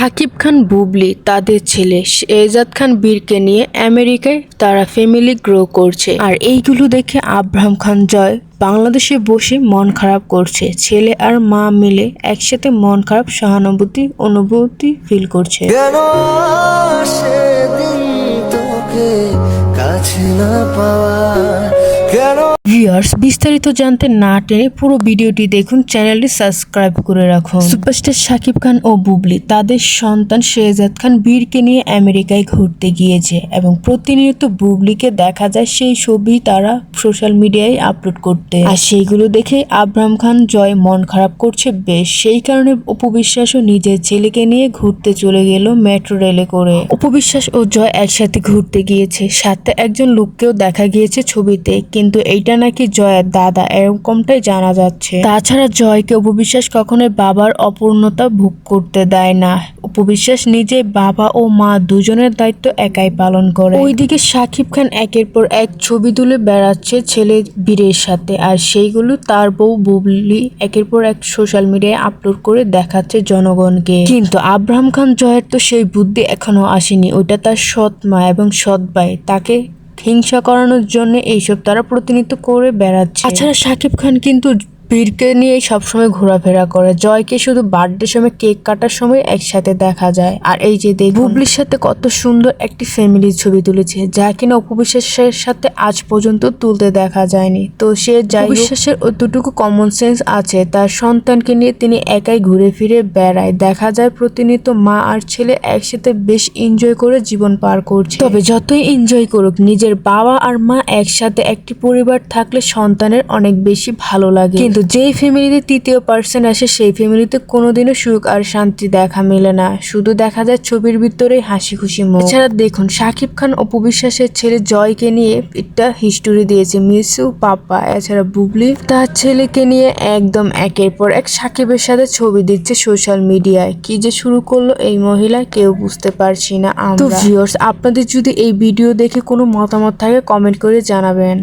শাকিব খান বুবলি, তাদের ছেলে এজাদ খান বীরকে নিয়ে আমেরিকায় তারা ফ্যামিলি গ্রো করছে। আর এইগুলো দেখে আব্রাহাম খান জয়। বাংলাদেশে বসে মন খারাপ করছে। ছেলে আর মা মিলে একসাথে মন খারাপ, সহানুভূতি, অনুভূতি ফিল করছে। ভিউয়ার্স, বিস্তারিত জানতে না টেনে পুরো ভিডিওটি দেখুন, চ্যানেলটি সাবস্ক্রাইব করে রাখুন। সুপারস্টার শাকিব খান ও বুবলি, তাদের সন্তান শেহজাদ খান বীরকে নিয়ে আমেরিকায় ঘুরতে গিয়েছে এবং প্রতিনিয়ত বুবলিকে দেখা যায় সেই ছবি তারা সোশ্যাল মিডিয়ায় আপলোড করতে। আর সেইগুলো দেখে আব্রাহাম খান জয় মন খারাপ করছে বেশ। সেই কারণে উপবিশ্বাসও নিজের ছেলেকে নিয়ে ঘুরতে চলে গেল মেট্রো রেলে করে। উপবিশ্বাস ও জয় একসাথে ঘুরতে গিয়েছে, সাথে একজন লোককেও দেখা গিয়েছে ছবিতে, কিন্তু এইটা নাকি জয়ের দাদা এরকমটাই জানা যাচ্ছে। তাছাড়া জয়কে উপবিশ্বাস কখনোই বাবার অপূর্ণতা ভোগ করতে দেয় না। উপবিশ্বাস নিজে বাবা ও মা দুজনের দায়িত্ব একাই পালন করে। ওইদিকে সাকিব খান একের পর এক ছবি তুলে বেড়াচ্ছে ছেলে বীরের সাথে আর সেইগুলো তার বউ বুবলি একের পর এক সোশ্যাল মিডিয়ায় আপলোড করে দেখাচ্ছে জনগণকে। কিন্তু আব্রাহাম খান জয়ের তো সেই বুদ্ধি এখনও আসেনি। ওটা তার সৎ মা এবং সৎ ভাই। তাকে হিংসা করানোর জন্য এইসব তারা প্রতিনিধিত্ব করে বেড়াচ্ছে। তাছাড়া শাকিব খান কিন্তু বীরকে নিয়ে সবসময় ঘোরাফেরা করে। জয়কে শুধু বার্থডে সময় কেক কাটার সময় একসাথে দেখা যায়। আর এই যে দেখ বুবলির সাথে কত সুন্দর একটি ফ্যামিলির ছবি তুলেছে যা কিনা অপবিশ্বাসের সাথে আজ পর্যন্ত তুলতে দেখা যায়নি। তো সে যাই বিশ্বাসের অতটুকু কমন সেন্স আছে। তার সন্তানকে নিয়ে তিনি একাই ঘুরে ফিরে বেড়ায়। দেখা যায় প্রতিনিয়ত মা আর ছেলে একসাথে বেশ এনজয় করে জীবন পার করছে। তবে যতই এনজয় করুক নিজের বাবা আর মা একসাথে একটি পরিবার থাকলে সন্তানের অনেক বেশি ভালো লাগে। কিন্তু যেই ফ্যামিলিতে তৃতীয় পার্সন আসে, সেই ফ্যামিলিতে কোনোদিনও সুখ আর শান্তি দেখা মেলে না। শুধু দেখা যায় ছবির ভিতরে হাসি খুশি মুখ। এছাড়া দেখুন, শাকিব খান অপু বিশ্বাসের ছেলে জয়কে নিয়ে একটা হিস্টোরি দিয়েছে। মিসু পাপা এছাড়া বুবলি তার ছেলেকে নিয়ে একদম একের পর এক সাকিবের সাথে ছবি দিচ্ছে সোশ্যাল মিডিয়ায় কি যে শুরু করল এই মহিলা, কেউ বুঝতে পারছি না আমরা। ভিউয়ার্স আপনাদের যদি এই ভিডিও দেখে কোনো মতামত থাকে কমেন্ট করে জানাবেন।